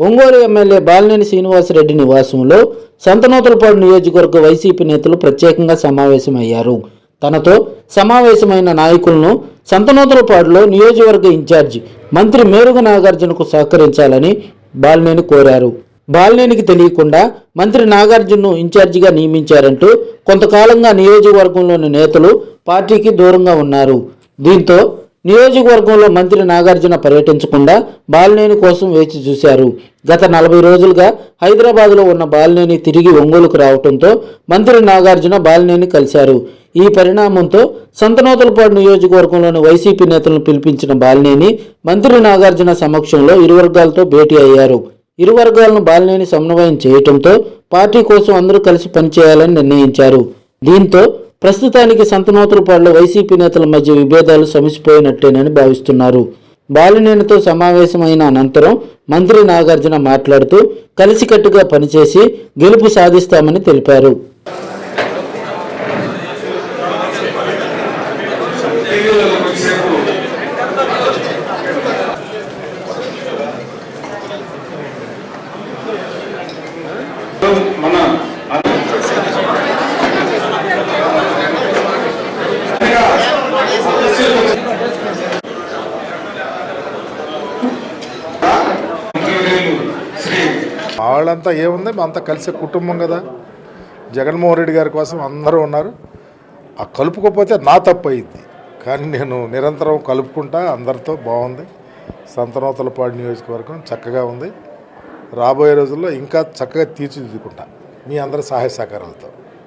Ongole MLA Balineni Srinivasa Reddy నివాసంలో సంతనూతలపాడు నియోజకవర్గ YCP నేతలు ప్రత్యేకంగా సమావేశమయ్యారు. తనతో సమావేశమైన నాయకులను సంతనూతలపాడులో నియోజకవర్గ ఇన్ఛార్జి మంత్రి మేరుగు నాగార్జునకు సహకరించాలని బాలినేని కోరారు. బాలినేనికి తెలియకుండా మంత్రి నాగార్జునను ఇన్ఛార్జిగా నియమించారంటూ కొంతకాలంగా నియోజకవర్గంలోని నేతలు పార్టీకి దూరంగా ఉన్నారు. దీంతో నియోజకవర్గంలో మంత్రి నాగార్జున పర్యటించకుండా బాలినేని కోసం వేచి చూశారు. గత నలభై రోజులుగా హైదరాబాద్లో ఉన్న బాలినేని తిరిగి ఒంగోలుకు రావడంతో మంత్రి నాగార్జున బాలినేని కలిశారు. ఈ పరిణామంతో సంతనోతలపాడు నియోజకవర్గంలోని వైసీపీ నేతలను పిలిపించిన బాలినేని మంత్రి నాగార్జున సమక్షంలో ఇరు వర్గాలతో భేటీ అయ్యారు. ఇరు వర్గాలను బాలినేని సమన్వయం చేయటంతో పార్టీ కోసం అందరూ కలిసి పనిచేయాలని నిర్ణయించారు. దీంతో ప్రస్తుతానికి సంతనోతులపాడులో వైసీపీ నేతల మధ్య విభేదాలు సమిసిపోయినట్టేనని భావిస్తున్నారు. బాలినేనితో సమావేశమైన అనంతరం మంత్రి నాగార్జున మాట్లాడుతూ కలిసికట్టుగా పనిచేసి గెలుపు సాధిస్తామని తెలిపారు. మన వాళ్ళంతా ఏముంది? అంతా కలిసే కుటుంబం కదా. జగన్మోహన్ రెడ్డి గారి కోసం అందరూ ఉన్నారు. ఆ కలుపుకోకపోతే నా తప్పు అయింది. కానీ నేను నిరంతరం కలుపుకుంటా అందరితో బాగుంది. సంతనోతలపాడు నియోజకవర్గం చక్కగా ఉంది. రాబోయే రోజుల్లో ఇంకా చక్కగా తీర్చిదిద్దుకుంటా. మీ అందరి సహాయ సహకారాలతో.